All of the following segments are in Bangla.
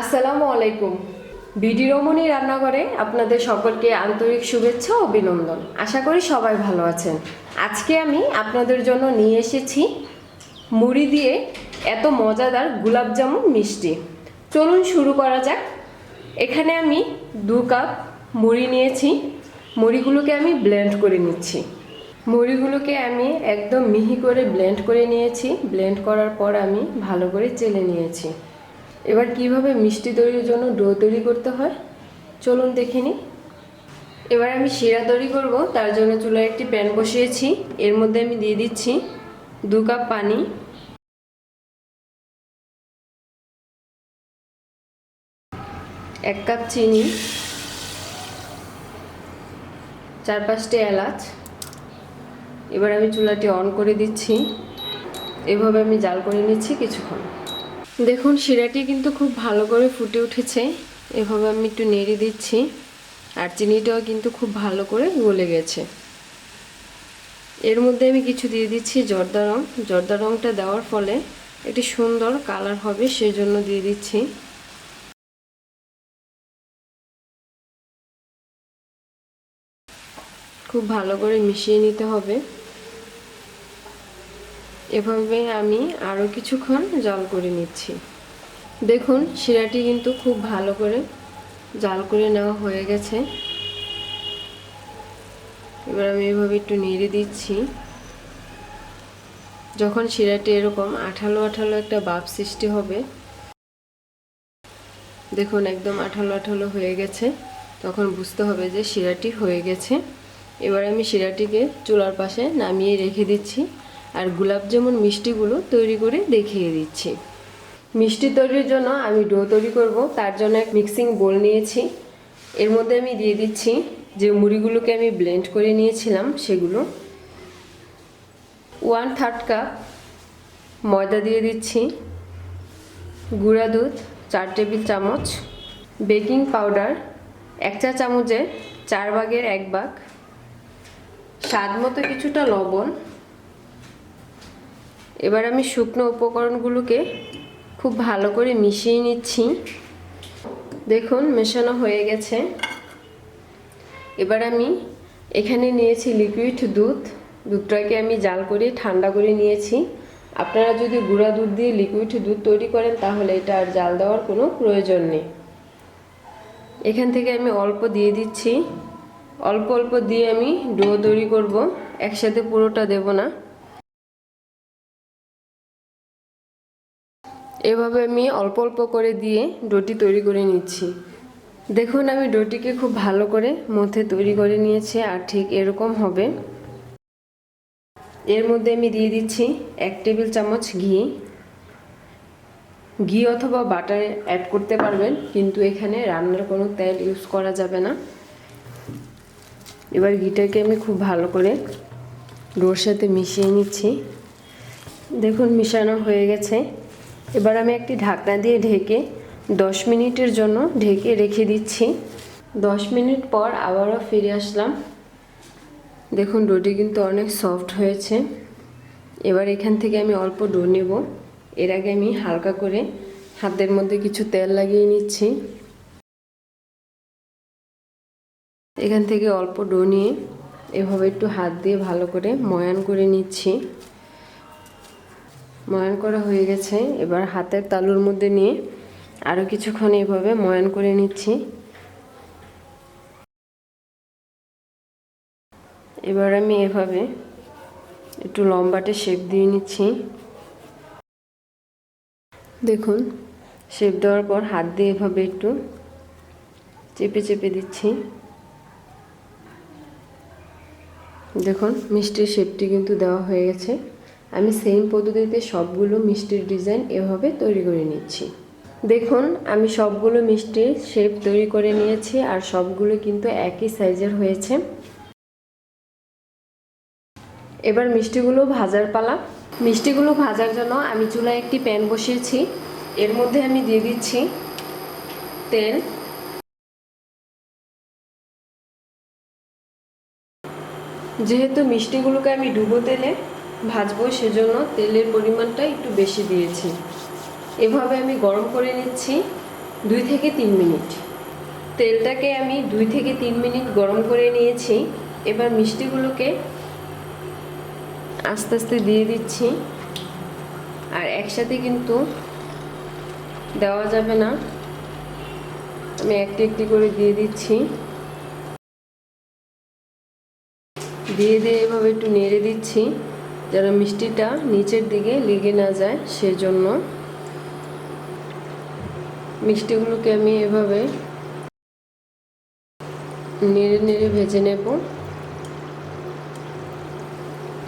আসসালামু আলাইকুম। বিডি রমণী রান্নাঘরে আপনাদের সকলকে আন্তরিক শুভেচ্ছা ও অভিনন্দন। আশা করি সবাই ভালো আছেন। আজকে আমি আপনাদের জন্য নিয়ে এসেছি মুড়ি দিয়ে এত মজাদার গোলাপ জামুন মিষ্টি। চলুন শুরু করা যাক। এখানে আমি দু কাপ মুড়ি নিয়েছি। মুড়িগুলোকে আমি ব্লেন্ড করে নিচ্ছি। মুড়িগুলোকে আমি একদম মিহি করে ব্লেন্ড করে নিয়েছি। ব্লেন্ড করার পর আমি ভালো করে চেলে নিয়েছি। এবার কীভাবে মিষ্টি তৈরির জন্য ডো তৈরি করতে হয়? চলুন দেখে নিই। এবার আমি শিরা তৈরি করব, তার জন্য চুলায় একটি প্যান বসিয়েছি। এর মধ্যে আমি দিয়ে দিচ্ছি দু কাপ পানি। এক কাপ চিনি। চার পাঁচটি এলাচ। এবার আমি চুলাটি অন করে দিচ্ছি। এভাবে আমি জাল করে নিচ্ছি কিছুক্ষণ। দেখুন, শিরাটি কিন্তু খুব ভালো করে ফুটে উঠেছে। এভাবে আমি একটু নেড়ে দিচ্ছি। আর চিনিটাও কিন্তু খুব ভালো করে গলে গেছে। এর মধ্যে আমি কিছু দিয়ে দিচ্ছি জর্দা রং। জর্দা রংটা দেওয়ার ফলে একটি সুন্দর কালার হবে, সেজন্য দিয়ে দিচ্ছি। খুব ভালো করে মিশিয়ে নিতে হবে। এভাবে আমি আরও কিছুক্ষণ জাল করে নিচ্ছি। দেখুন, শিরাটি কিন্তু খুব ভালো করে জাল করে নেওয়া হয়ে গেছে। এবার আমি এভাবে একটু নেড়ে দিচ্ছি। যখন শিরাটি এরকম আঠালো আঠালো একটা বাপ সৃষ্টি হবে, দেখুন একদম আঠালো আঠালো হয়ে গেছে। তখন বুঝতে হবে যে শিরাটি হয়ে গেছে। এবার আমি শিরাটিকে চুলার পাশে নামিয়ে রেখে দিচ্ছি। আর গোলাপ জামুন মিষ্টিগুলো তৈরি করে দেখিয়ে দিচ্ছি। মিষ্টি তৈরির জন্য আমি ডো তৈরি করব, তার জন্য এক মিক্সিং বোল নিয়েছি। এর মধ্যে আমি দিয়ে দিচ্ছি যে মুড়িগুলোকে আমি ব্লেন্ড করে নিয়েছিলাম, সেগুলো। ওয়ান থার্ড কাপ ময়দা দিয়ে দিচ্ছি। গুঁড়া দুধ, চার টেবিল চামচ। বেকিং পাউডার, এক চা চামচে চার ভাগের এক ভাগ। স্বাদ মতো কিছুটা লবণ। এবার আমি শুকনো উপকরণগুলোকে খুব ভালো করে মিশিয়ে নিচ্ছি। দেখুন, মেশানো হয়ে গেছে। এবার আমি এখানে নিয়েছি লিকুইড দুধ। দুধটাকে আমি জাল করে, ঠান্ডা করে নিয়েছি। আপনারা যদি গুঁড়া দুধ দিয়ে লিকুইড দুধ তৈরি করেন, তাহলে এটা আর জাল দেওয়ার কোনো প্রয়োজন নেই। এখান থেকে আমি অল্প দিয়ে দিচ্ছি। অল্প অল্প দিয়ে আমি ডো তৈরি করব। একসাথে পুরোটা দেব না। এভাবে আমি অল্প অল্প করে দিয়ে ডোটি তৈরি করে নিচ্ছি। দেখুন, আমি ডোটিকে খুব ভালো করে মধ্যে তৈরি করে নিয়েছি আর ঠিক এরকম হবে। এর মধ্যে আমি দিয়ে দিচ্ছি এক টেবিল চামচ ঘি। ঘি অথবা বাটার অ্যাড করতে পারবেন, কিন্তু এখানে রান্নার কোনো তেল ইউজ করা যাবে না। এবার ঘিটাকে আমি খুব ভালো করে ডোর সাথে মিশিয়ে নিচ্ছি। দেখুন, মিশানো হয়ে গেছে। এবার আমি একটি ঢাকনা দিয়ে ঢেকে দশ মিনিটের জন্য ঢেকে রেখে দিচ্ছি। দশ মিনিট পর আবারও ফিরে আসলাম। দেখুন ডোটি কিন্তু অনেক সফট হয়েছে। এবার এখান থেকে আমি অল্প ডো নেব। এর আগে আমি হালকা করে হাতের মধ্যে কিছু তেল লাগিয়ে নিচ্ছি। এখান থেকে অল্প ডো নিয়ে এভাবে একটু হাত দিয়ে ভালো করে ময়ান করে নিচ্ছি। ময়ান করা হয়ে গেছে। এবার হাতের তালুর মধ্যে নিয়ে আরও কিছুক্ষণ এভাবে ময়ান করে নিচ্ছি। এবার আমি এভাবে একটু লম্বাটে শেপ দিয়ে নিচ্ছি। দেখুন শেপ দেওয়ার পর হাত দিয়ে এভাবে একটু চেপে চেপে দিচ্ছি। দেখুন, মিষ্টির শেপটি কিন্তু দেওয়া হয়ে গেছে। আমি সেম পদ্ধতিতে সবগুলো মিষ্টির ডিজাইন এভাবে তৈরি করে নিচ্ছি। দেখুন, আমি সবগুলো মিষ্টির শেপ তৈরি করে নিয়েছি আর সবগুলো কিন্তু একই সাইজের হয়েছে। এবার মিষ্টিগুলো ভাজার পালা। মিষ্টিগুলো ভাজার জন্য আমি চুলায় একটি প্যান বসিয়েছি। এর মধ্যে আমি দিয়ে দিচ্ছি তেল। যেহেতু মিষ্টিগুলোকে আমি ডুবো তেলে ভাজবো, সেজন্য তেলের পরিমাণটা একটু বেশি দিয়েছি। এভাবে আমি গরম করে নিচ্ছি দুই থেকে তিন মিনিট। তেলটাকে আমি দুই থেকে তিন মিনিট গরম করে নিয়েছি। এবার মিষ্টিগুলোকে আস্তে আস্তে দিয়ে দিচ্ছি। আর একসাথে কিন্তু দেওয়া যাবে না। আমি একটি একটি করে দিয়ে দিচ্ছি। দিয়ে দিয়ে এভাবে একটু নেড়ে দিচ্ছি। যেন মিষ্টিটা নিচের দিকে লেগে না যায়, সেজন্য মিষ্টিগুলোকে আমি এভাবে নেড়ে নেড়ে ভেজে নেব।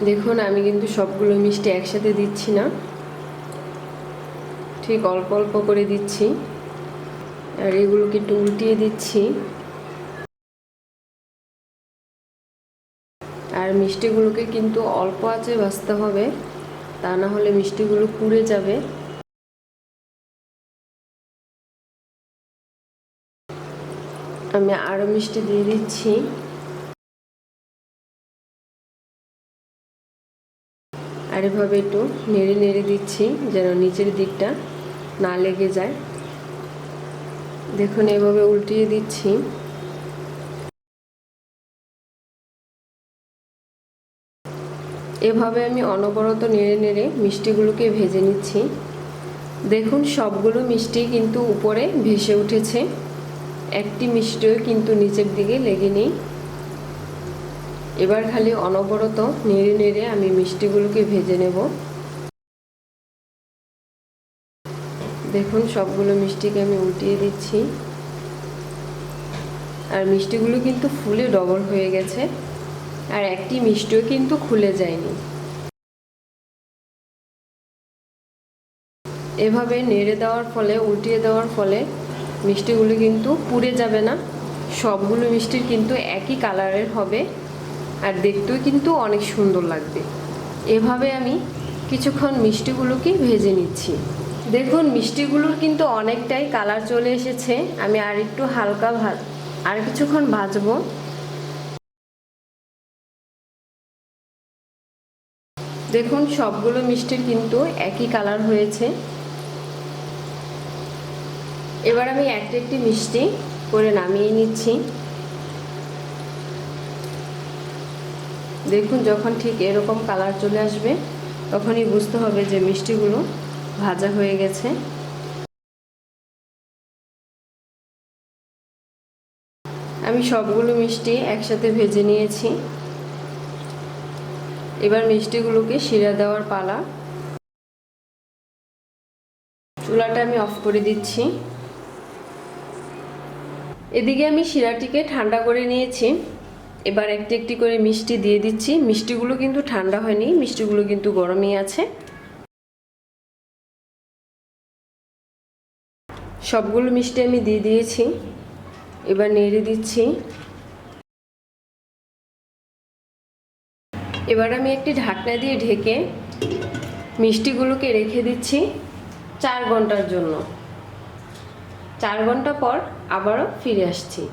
দেখুন, আমি কিন্তু সবগুলো মিষ্টি একসাথে দিচ্ছি না। ঠিক অল্প অল্প করে দিচ্ছি। আর এগুলোকে একটু উল্টিয়ে দিচ্ছি। আর মিষ্টিগুলোকে কিন্তু অল্প আঁচে ভাজতে হবে, তা না হলে মিষ্টিগুলো পুড়ে যাবে। আমি আরও মিষ্টি দিয়ে দিচ্ছি। আর এভাবে একটু নেড়ে নেড়ে দিচ্ছি যেন নিচের দিকটা না লেগে যায়। দেখুন, এভাবে উল্টিয়ে দিচ্ছি। এভাবে আমি অনবরত নেড়ে নেড়ে মিষ্টিগুলোকে ভেজে নিচ্ছি। দেখুন, সবগুলো মিষ্টি কিন্তু উপরে ভেসে উঠেছে। একটি মিষ্টিও কিন্তু নিচের দিকে লেগে নেই। এবার খালি অনবরত নেড়ে নেড়ে আমি মিষ্টিগুলোকে ভেজে নেব। দেখুন, সবগুলো মিষ্টিকে আমি উল্টিয়ে দিচ্ছি। আর মিষ্টিগুলো কিন্তু ফুলে ডবল হয়ে গেছে। আর একটি মিষ্টিও কিন্তু খুলে যায়নি। এভাবে নেড়ে দেওয়ার ফলে, উল্টিয়ে দেওয়ার ফলে মিষ্টিগুলো কিন্তু পুড়ে যাবে না। সবগুলো মিষ্টির কিন্তু একই কালারের হবে আর দেখতেও কিন্তু অনেক সুন্দর লাগবে। এভাবে আমি কিছুক্ষণ মিষ্টিগুলোকে ভেজে নিচ্ছি। দেখুন, মিষ্টিগুলোর কিন্তু অনেকটাই কালার চলে এসেছে। আমি আর একটু হালকা ভাজ আর কিছুক্ষণ ভাজবো। দেখুন, সবগুলো মিষ্টির কিন্তু একই কালার হয়েছে। এবার আমি একটি একটি মিষ্টি করে নামিয়ে নিচ্ছি। দেখুন, যখন ঠিক এরকম কালার চলে আসবে, তখনই বুঝতে হবে যে মিষ্টিগুলো ভাজা হয়ে গেছে। আমি সবগুলো মিষ্টি একসাথে ভেজে নিয়েছি। এবার মিষ্টিগুলোকে শিরা দেওয়ার পালা। চুলাটা আমি অফ করে দিচ্ছি। এদিকে আমি শিরাটিকে ঠান্ডা করে নিয়েছি। এবার একটি একটি করে মিষ্টি দিয়ে দিচ্ছি। মিষ্টিগুলো কিন্তু ঠান্ডা হয়নি, মিষ্টিগুলো কিন্তু গরমই আছে। সবগুলো মিষ্টি আমি দিয়ে দিয়েছি। এবার নেড়ে দিচ্ছি। এবার আমি একটি ঢাকনা দিয়ে ঢেকে মিষ্টিগুলোকে রেখে দিচ্ছি চার ঘণ্টার জন্য। চার ঘণ্টা পর আবারও ফিরে আসছি।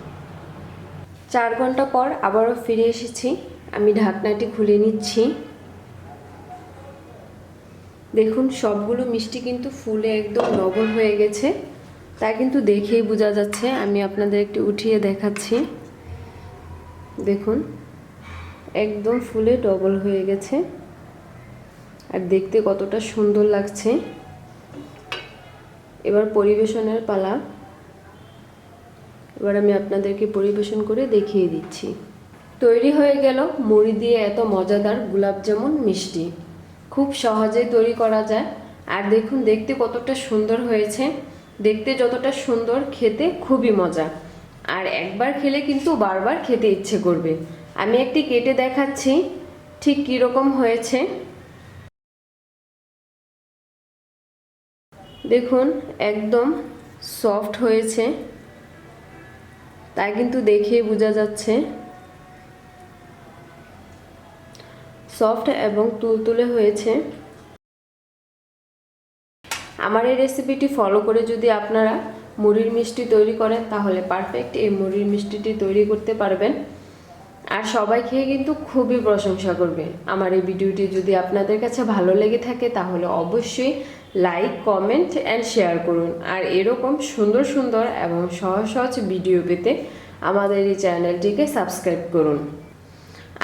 চার ঘণ্টা পর আবারও ফিরে এসেছি। আমি ঢাকনাটি খুলে নিচ্ছি। দেখুন, সবগুলো মিষ্টি কিন্তু ফুলে একদম নবল হয়ে গেছে। তা কিন্তু দেখেই বোঝা যাচ্ছে। আমি আপনাদের একটু উঠিয়ে দেখাচ্ছি। দেখুন একদম ফুলে ডবল হয়ে গেছে। আর দেখতে কতটা সুন্দর লাগছে। এবার পরিবেশনের পালা। এবার আমি আপনাদেরকে পরিবেশন করে দেখিয়ে দিচ্ছি। তৈরি হয়ে গেল মুড়ি দিয়ে এত মজাদার গোলাপ জামুন মিষ্টি। খুব সহজেই তৈরি করা যায়। আর দেখুন, দেখতে কতটা সুন্দর হয়েছে। দেখতে যতটা সুন্দর, খেতে খুবই মজা। আর একবার খেলে কিন্তু বারবার খেতে ইচ্ছে করবে। আমি একটি কেটে দেখাচ্ছি, ঠিক কীরকম হয়েছে। দেখুন, একদম সফট হয়েছে। তা কিন্তু দেখে বোঝা যাচ্ছে। সফট এবং তুলতুলে হয়েছে। আমার এই রেসিপিটি ফলো করে যদি আপনারা মুড়ির মিষ্টি তৈরি করেন, তাহলে পারফেক্ট এই মুড়ির মিষ্টিটি তৈরি করতে পারবেন। আর সবাই খেয়ে কিন্তু খুবই প্রশংসা করবে। আমার এই ভিডিওটি যদি আপনাদের কাছে ভালো লেগে থাকে, তাহলে অবশ্যই লাইক কমেন্ট অ্যান্ড শেয়ার করুন। আর এরকম সুন্দর সুন্দর এবং সহজ সহজ ভিডিও পেতে আমাদের এই চ্যানেলটিকে সাবস্ক্রাইব করুন।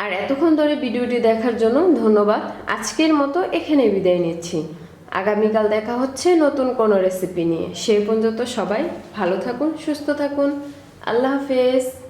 আর এতক্ষণ ধরে ভিডিওটি দেখার জন্য ধন্যবাদ। আজকের মতো এখানে বিদায় নিচ্ছি। আগামীকাল দেখা হচ্ছে নতুন কোনো রেসিপি নিয়ে। সেই পর্যন্ত সবাই ভালো থাকুন, সুস্থ থাকুন। আল্লাহ হাফেজ।